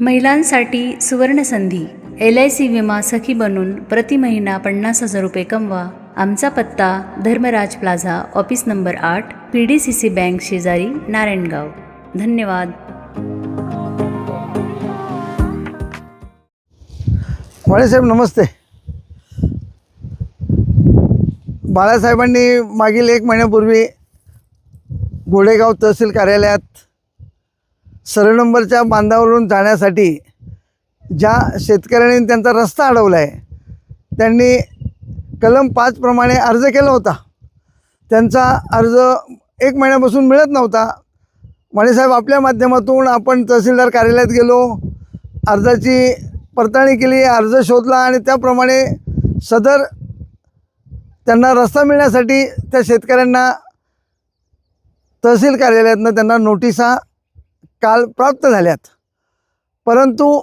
महिलांसाठी सुवर्णसंधी L I C विमा सखी बनून प्रति महिना पन्नास हजार रुपये कमवा. आमचा पत्ता धर्मराज प्लाझा ऑफिस नंबर आठ P D C C bank शेजारी नारायणगाव. धन्यवाद. बाळासाहेब नमस्ते. बाळासाहेबांनी मागील एक महिन्यापूर्वी गोडेगाव तहसील कार्यालयात सरळ नंबरच्या बांधावरून जाण्यासाठी ज्या शेतकऱ्यांनी त्यांचा रस्ता अडवला आहे त्यांनी कलम पाचप्रमाणे अर्ज केला होता. त्यांचा अर्ज एक महिन्यापासून मिळत नव्हता. माणेसाहेब आपल्या माध्यमातून आपण तहसीलदार कार्यालयात गेलो अर्जाची पडताळणी केली अर्ज शोधला आणि त्याप्रमाणे सदर त्यांना रस्ता मिळण्यासाठी त्या शेतकऱ्यांना तहसील कार्यालयातनं त्यांना नोटिसा काल प्राप्त झाल्यात. परंतु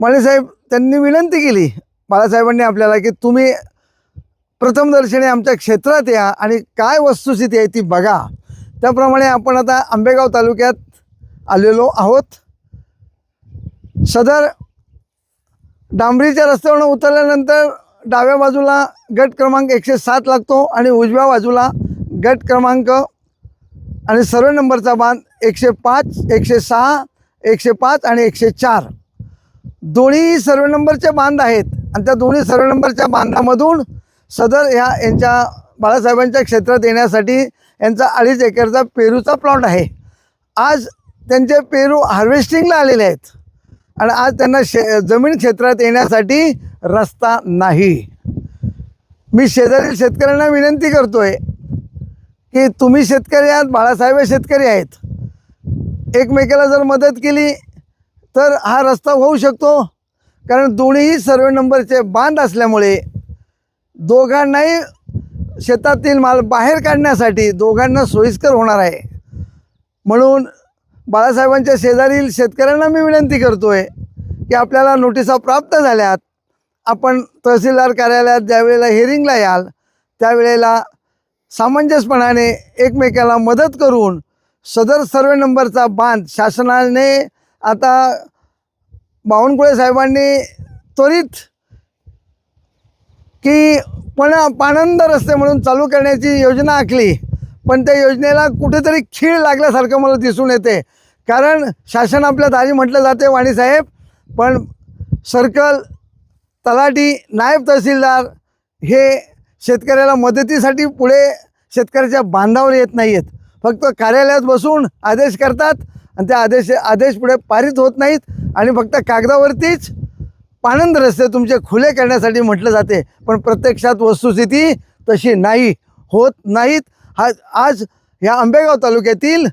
माळेसाहेब त्यांनी विनंती केली. बाळासाहेबांनी आपल्याला की तुम्ही प्रथमदर्शनी आमच्या क्षेत्रात या आणि काय वस्तुस्थिती आहे ती बघा. त्याप्रमाणे आपण आता आंबेगाव तालुक्यात आलेलो आहोत. सदर डांबरीच्या रस्त्यावरून उतरल्यानंतर डाव्या बाजूला गट क्रमांक एकशे सात लागतो आणि उजव्या बाजूला गट क्रमांक आणि सर्व नंबरचा बांध एकशे पाच एकशे सहा एकशे पाच आणि एकशे चार. दोन्ही सर्व नंबरचे बांध आहेत आणि त्या दोन्ही सर्व नंबरच्या बांधामधून सदर ह्या यांच्या बाळासाहेबांच्या क्षेत्रात येण्यासाठी यांचा अडीच एकरचा पेरूचा प्लॉट आहे. आज त्यांचे पेरू हार्वेस्टिंगला आलेले आहेत आणि आज त्यांना शे जमीन क्षेत्रात येण्यासाठी रस्ता नाही. मी शेजारील शेतकऱ्यांना विनंती करतो आहे की तुम्ही शेतकरी आहात बाळासाहेब हे शेतकरी आहेत. एकमेकाला जर मदत केली तर हा रस्ता होऊ शकतो. कारण दोन्हीही सर्वे नंबरचे बांध असल्यामुळे दोघांनाही शेतातील माल बाहेर काढण्यासाठी दोघांना सोयीस्कर होणार आहे. म्हणून बाळासाहेबांच्या शेजारील शेतकऱ्यांना मी विनंती करतो आहे की आपल्याला नोटिसा प्राप्त झाल्यात आपण तहसीलदार कार्यालयात ज्यावेळेला हिअरिंगला याल त्यावेळेला सामंजस्यपणाने एकमेकाला मदत करून सदर सर्वे नंबरचा बांध शासनाने आता बावनकुळे साहेबांनी त्वरित की पण पानंद रस्ते म्हणून चालू करण्याची योजना आखली. पण त्या योजनेला कुठेतरी खीळ लागल्यासारखं मला दिसून येते. कारण शासन आपल्या दारी म्हटलं जाते वाणीसाहेब पण सर्कल तलाठी नायब तहसीलदार हे शेतकऱ्याला मदतीसाठी पुढे शेतकऱ्याच्या बांधावर येत नाही आहेत फक्त कार्यालयात बसून आदेश करतात आणि त्या आदेश आदेश पुढे पारित होत नाहीत आणि फक्त कागदावरतीच पाणंद रस्ते तुमचे खुले करण्यासाठी म्हटलं जाते. पण प्रत्यक्षात वस्तुस्थिती तशी नाही होत नाहीत. हा आज ह्या आंबेगाव तालुक्यातील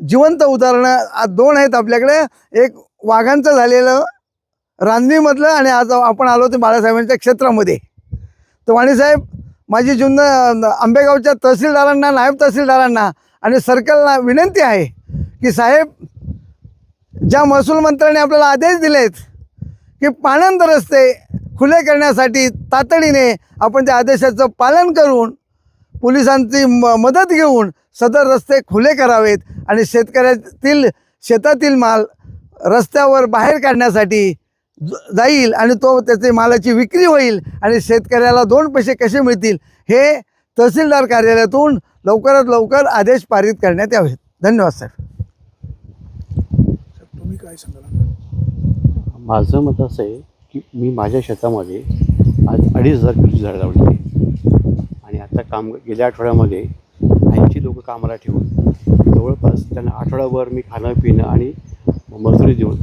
जिवंत उदाहरणं आज दोन आहेत आपल्याकडे. एक वाघांचं झालेलं रांजणीमधलं आणि आज आपण आलो ते बाळासाहेबांच्या क्षेत्रामध्ये. तर वाणीसाहेब माझी जुन्न आंबेगावच्या तहसीलदारांना नायब तहसीलदारांना आणि सर्कलला विनंती आहे की साहेब ज्या महसूल मंत्र्यांनी आपल्याला आदेश दिलेत की पाणंद रस्ते खुले करण्यासाठी तातडीने आपण त्या आदेशाचं पालन करून पोलिसांची म मदत घेऊन सदर रस्ते खुले करावेत आणि शेतकऱ्यातील शेतातील माल रस्त्यावर बाहेर काढण्यासाठी जाईल आणि तो त्याचे मालाची विक्री होईल आणि शेतकऱ्याला दोन पैसे कसे मिळतील हे तहसीलदार कार्यालयातून लवकरात लवकर आदेश पारित करण्यात यावेत. धन्यवाद साहेब. तुम्ही काय सांगाल? माझं मत असं आहे की मी माझ्या शेतामध्ये आज अडीच हजार पेरूची झाडं लावली आहे आणि आता काम गेल्या आठवड्यामध्ये ऐंशी लोक कामाला ठेवून जवळपास त्यांना आठवडाभर मी खाणं पिणं आणि मजुरी देऊन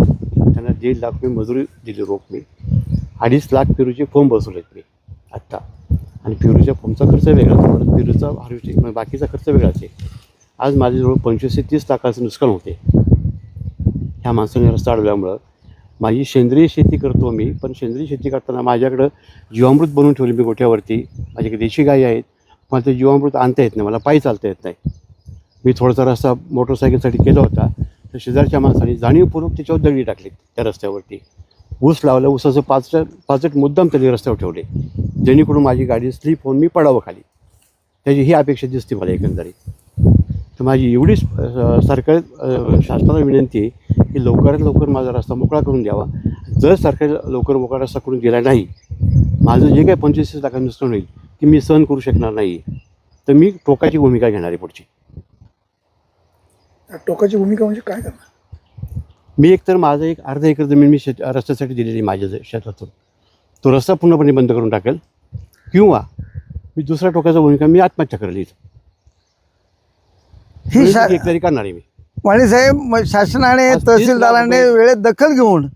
त्यांना दीड लाख मी मजुरी दिली रोख मी अडीच लाख पेरूचे फोम बसवलेत मी आत्ता. आणि पेरूच्या फॉर्मचा खर्च वेगळा परत पेरूचा हार्वेस्टिंग म्हणजे बाकीचा खर्च वेगळाच आहे. आज माझ्याजवळ पंचवीस ते तीस लाखाचं नुकसान होते. ह्या माणसाने रस्ता अडवल्यामुळं माझी सेंद्रिय शेती करतो मी पण सेंद्रिय शेती करताना माझ्याकडं जीवामृत बनवून ठेवले मी गोठ्यावरती. माझ्याकडे देशी गायी आहेत मला ते जीवामृत आणता येत नाही मला पायी चालता येत नाही. मी थोडासा रस्ता मोटरसायकलसाठी केला होता. तर शेजारच्या माणसाने जाणीवपूर्वक त्याच्यावर दगडी टाकली त्या रस्त्यावरती. ऊस लावलं ऊसाचं पाचट पाचट मुद्दाम त्यांनी रस्त्यावर ठेवले. जेणेकरून माझी गाडी स्लिप होऊन मी पडावं खाली. त्याची ही अपेक्षा दिसते मला एकंदरीत. तर माझी एवढीच सरकार शासनाला विनंती आहे की लवकरात लवकर माझा रस्ता मोकळा करून द्यावा. जर सरकार लवकर मोकळा रस्ता करून गेला नाही माझं जे काही पंचवीस लाखांचं नुकसान होईल की मी सहन करू शकणार नाही तर मी टोकाची भूमिका घेणार आहे पुढची. टोकाची भूमिका म्हणजे काय करणार? मी एकतर माझं एक अर्धा एकर जमीन मी शेत रस्त्यासाठी दिलेली माझ्या ज- शेतातून. तो रस्ता पूर्णपणे बंद करून टाकेल. किंवा मी दुसऱ्या टोकाचा भूमिका मी आत्महत्या करेल इथं. ही शा एक तरी करणार आहे मी. वाणीसाहेब म- शासनाने आज तीस तहसीलदाराने रुपये- वेळेत दखल घेऊन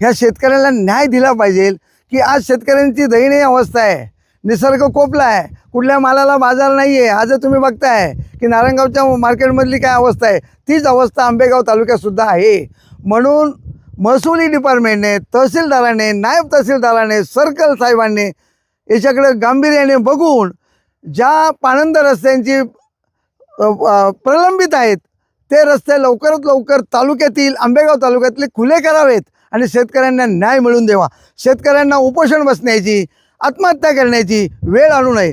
ह्या शेतकऱ्याला न्याय दिला पाहिजे की आज शेतकऱ्यांची दयनीय अवस्था आहे. निसर्ग कोपला आहे. कुठल्या मालाला बाजार नाही आहे आज तुम्ही बघताय की नारायणगावच्या मार्केटमधली काय अवस्था आहे तीच अवस्था आंबेगाव तालुक्यातसुद्धा आहे. म्हणून महसुली डिपार्टमेंटने तहसीलदाराने नायब तहसीलदाराने सर्कल साहेबांनी याच्याकडे गांभीर्याने बघून ज्या पाणंद रस्त्यांची प्रलंबित आहेत ते रस्ते लवकरात लवकर तालुक्यातील आंबेगाव तालुक्यातले खुले करावेत आणि शेतकऱ्यांना न्याय मिळवून द्यावा. शेतकऱ्यांना उपोषण बसण्याची आत्महत्या करण्याची वेळ आणू नये.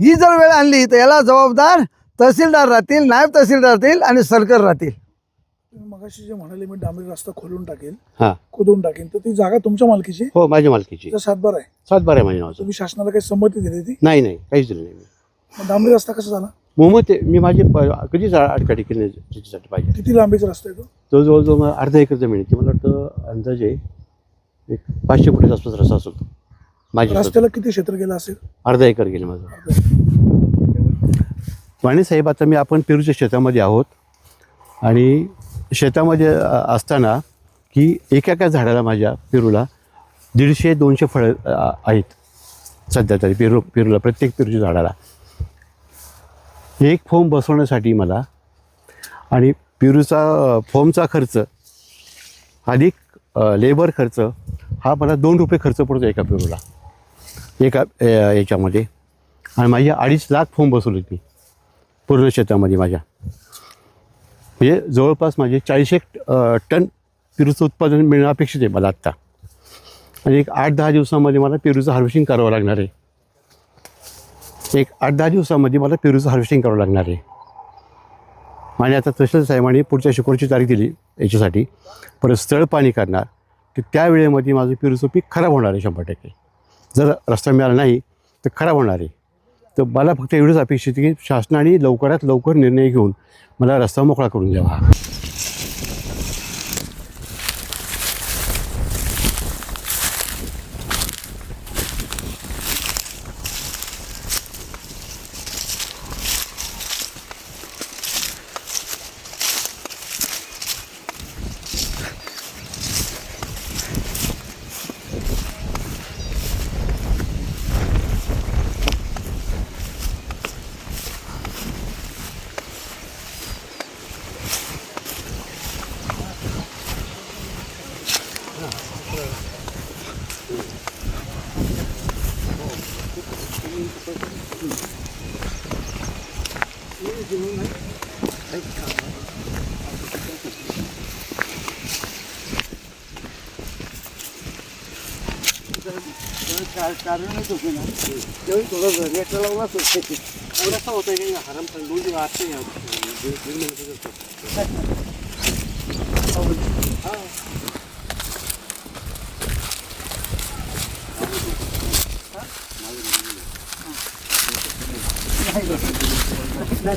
ही जर वेळ आणली तर याला जबाबदार तहसीलदार राहतील नायब तहसीलदार राहतील आणि सरकार राहतील. तुम्ही मगाशी जे म्हणाले मी डांबरी रस्ता खोलून टाकेल हां. खोदून टाकेन तर ती जागा तुमच्या मालकीची? हो माझ्या मालकीची. सातबार आहे. सातबारा आहे माझ्या नावाचं. तुम्ही शासनाला काही संमती दिली ती? नाही नाही काहीच दिलं नाही मी. मग डांबरी रस्ता कसा झाला? मोहम्मद ते मी माझी प- कधीच आडकाठी केली त्याच्यासाठी पाहिजे. किती लांबीचा रस्ता आहे तो? तो जवळजवळ मला अर्धा एकर जमीन आहे. ती मला वाटतं अंदाजे एक पाचशे फुटाच्या आसपास रस्ता असतो स्वतः. रस्त्याला किती क्षेत्र गेलं असेल? अर्धा एकर गेले माझं. वाणी साहेब आता मी आपण पेरूच्या शेतामध्ये आहोत. आणि शेतामध्ये असताना की एका एका झाडाला माझ्या पेरूला दीडशे दोनशे फळं आहेत. सध्या तरी पेरू पेरूला प्रत्येक पेरूच्या झाडाला. एक फोम बसवण्यासाठी मला आणि पेरूचा फोमचा खर्च अधिक लेबर खर्च हा मला दोन रुपये खर्च पडतो एका पेरूला. एका याच्यामध्ये. आणि माझी अडीच लाख फोम बसवले मी पूर्ण शेतामध्ये माझ्या. म्हणजे जवळपास माझे चाळीस एक टन पेरूचं उत्पादन मिळणं अपेक्षित आहे मला आत्ता. आणि एक आठ दहा दिवसामध्ये मला पेरूचं हार्वेस्टिंग करावं लागणार आहे. एक आठ दहा दिवसामध्ये मला पेरूचं हार्वेस्टिंग करावं लागणार आहे. आणि आता तसं साहेबांनी पुढच्या शुक्रवारची तारीख दिली याच्यासाठी. परत स्थळ पाणी करणार. की त्या वेळेमध्ये माझं पेरूचं पीक खराब होणार आहे शंभर टक्के. जर रस्ता मिळाला नाही तर खराब होणार आहे. तर मला फक्त एवढंच अपेक्षित की शासनाने लवकरात लवकर निर्णय घेऊन मला रस्ता मोकळा करून द्यावा. कारणच होते ना त्यावेळी थोडं रेट लावलाच होते एवढं असं होतं की हराम पण दोन दिवस आठ नाही